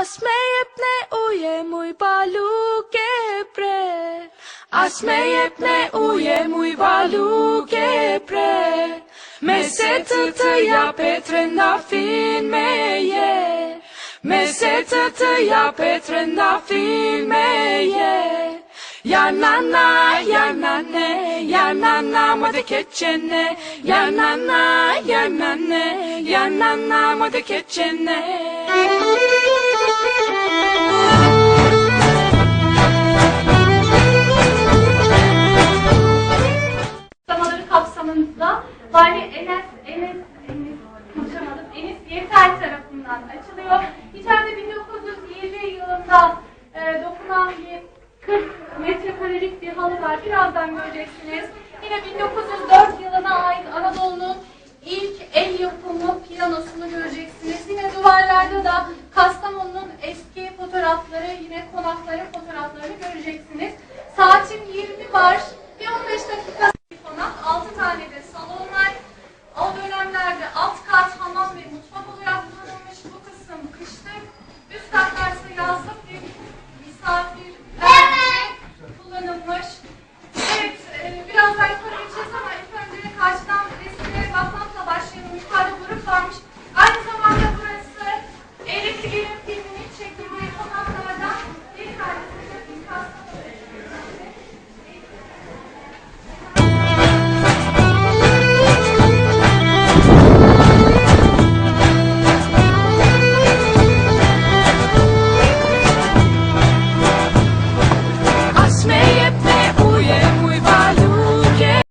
Asmejepne uje mój baluke pre. Asmejepne uje mój baluke pre. Me se të të japet trëndafin me je. Me se të të japet trëndafin me je. Ya na na, ya na ne, ya na na de keçene, ya na na, ya na ne, ya na na de keçene. Kutlamaları kapsamında Vali Enes, Enes, Enes, konuşamadım, Enes Yeter tarafından açılıyor. İçeride 1920 yılında e, dokunan bir 40 metrekarelik bir halı var. Birazdan göreceksiniz. Yine 1904 yılına ait Anadolu'nun ilk el yapımı piyanosunu göreceksiniz. Yine duvarlarda da konakların Christmas.